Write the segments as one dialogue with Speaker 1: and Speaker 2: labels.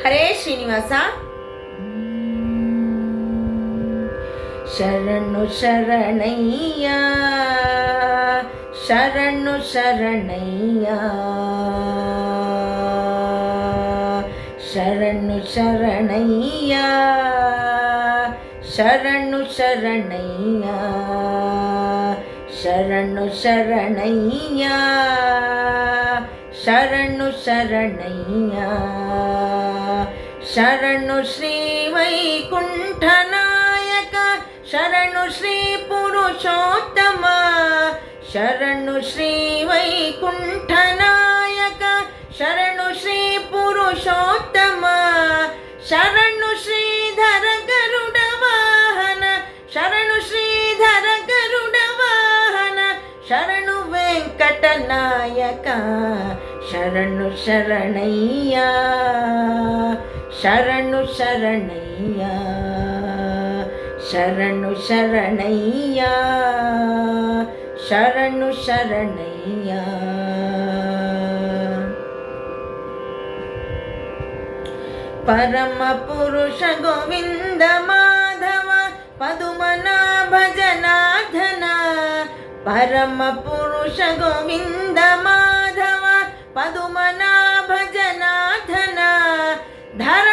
Speaker 1: ಹರೇ ಶ್ರೀನಿವಾಸ. ಶರಣು ಶರಣಯ್ಯ ಶರಣು ಶರಣಯ್ಯ. ಶರಣು ಶರಣಯ್ಯ ಶರಣು ಶರಣಯ್ಯ. ಶರಣು ಶರಣಯ್ಯ ಶರಣು ಶರಣಯ್ಯ. ಶರಣು ಶ್ರೀ ವೈಕುಂಠನಾಯಕ ಶರಣು ಶ್ರೀ ಪುರುಷೋತ್ತಮ ಶರಣು ಶ್ರೀ ವೈಕುಂಠನಾಯಕ ಶರಣು ಶ್ರೀ ಪುರುಷೋತ್ತಮ ಶರಣು ಶ್ರೀಧರ ಗರುಡ ವಾಹನ ಶರಣು ಶ್ರೀಧರ ಗರುಡ ವಾಹನ ಶರಣು ವೆಂಕಟನಾಯಕ ಶರಣು ಶರಣಯ್ಯ ಶರಣು ಶರಣಯ್ಯ ಶರಣು ಶರಣಯ್ಯ ಶರಣು ಶರಣಯ್ಯ. ಪರಮ ಪುರುಷ ಗೋವಿಂದ ಮಾಧವ ಪದುಮನ ಭಜನಾಥನ ಪರಮ ಪುರುಷ ಗೋವಿಂದ ಮಾಧವ ಪದುಮನ ಭಜನಾಥನ ಧರಣಿಧರ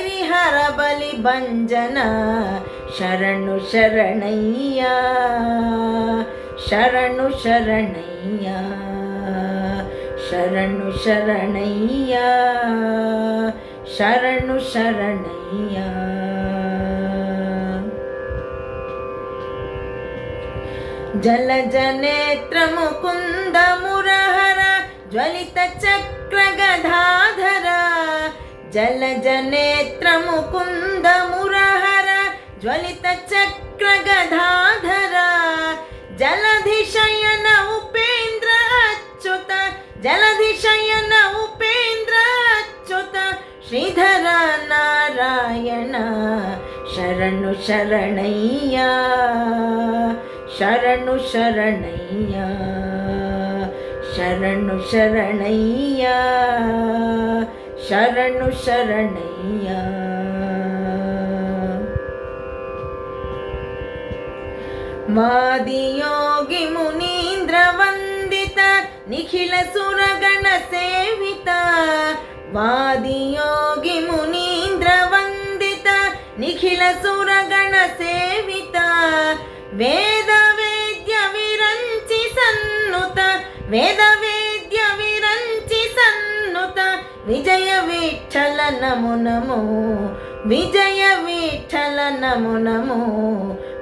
Speaker 1: ವೈರಿಹರ ಬಲಿ ಭಂಜನ, ಶರಣು ಶರಣಯ್ಯ ಶರಣು ಶರಣಯ್ಯ ಶರಣು ಶರಣಯ್ಯ ಶರಣು ಶರಣಯ್ಯ. ಜಲಜನೇತ್ರ ಮುಕುಂದ ಮುರಹರ ಜ್ವಲಿತ ಗದಾಧರ जलजनेत्रमुकुन्दमुरहर ज्वलितचक्रगधाधर जलधिशयन उपेन्द्र अच्युत जलधिशयन उपेन्द्र अच्युत श्रीधर नारायण शरणु शरणय्या शरणु शरणय्या शरणु शरणय्या ಶರಣು ಶರಣಯ್ಯ. ಶರಣು ಶರಣಯ್ಯ ಶರಣು ಶರಣಯ್ಯ ವಾದಿಯೋಗಿ ಮುನೀಂದ್ರ ವಂದಿತ, ನಿಖಿಲ ಸುರಗಣ ಸೇವಿತ. ವಾದಿಯೋಗಿ ಮುನೀಂದ್ರ ವಂದಿತ, ನಿಖಿಲ ಸುರಗಣ ಸೇವಿತ. ವೇದ ವೇದ್ಯ ವಿರಂಚಿ ಸನ್ನುತ ವೇದ ವೇದ್ಯ ವಿಠಲ ನಮೋ ನಮೋ ವಿಜಯ ವಿಠಲ ನಮೋ ನಮೋ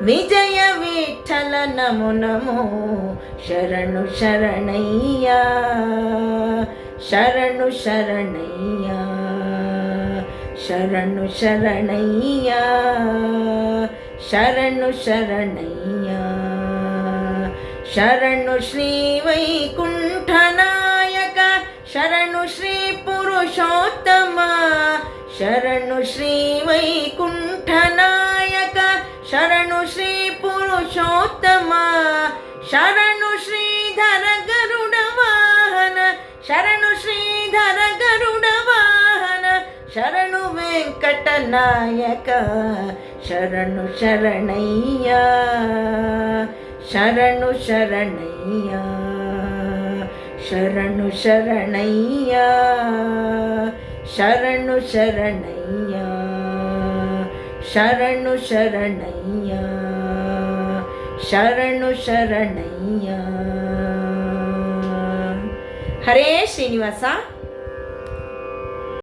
Speaker 1: ವಿಜಯ ವಿಠಲ ನಮೋ ನಮೋ ಶರಣು ಶರಣಯ್ಯ ಶರಣು ಶರಣಯ್ಯ ಶರಣು ಶರಣಯ್ಯ ಶರಣು ಶರಣಯ್ಯ ಶರಣು ಶ್ರೀ ವೈಕುಂಠನಾಯಕ ಶರಣು ಶ್ರೀ ಪುರುಷೋತ್ತಮ, ಶರಣು ಶ್ರೀ ವೈಕುಂಠನಾಯಕ ಶರಣು ಶ್ರೀ ಪುರುಷೋತ್ತಮ, ಶರಣು ಶ್ರೀಧರ ಗರುಡ ವಾಹನ, ಶರಣು ಶ್ರೀಧರ ಗರುಡ ವಾಹನ, ಶರಣು ವೆಂಕಟನಾಯಕ ಶರಣು ಶರಣಯ್ಯ ಶರಣು ಶರಣಯ್ಯ. ಶರಣು ಶರಣಯ್ಯ ಶರಣು ಶರಣಯ್ಯ ಶರಣು ಶರಣಯ್ಯ ಶರಣು ಶರಣಯ್ಯ. ಹರೇ ಶ್ರೀನಿವಾಸ.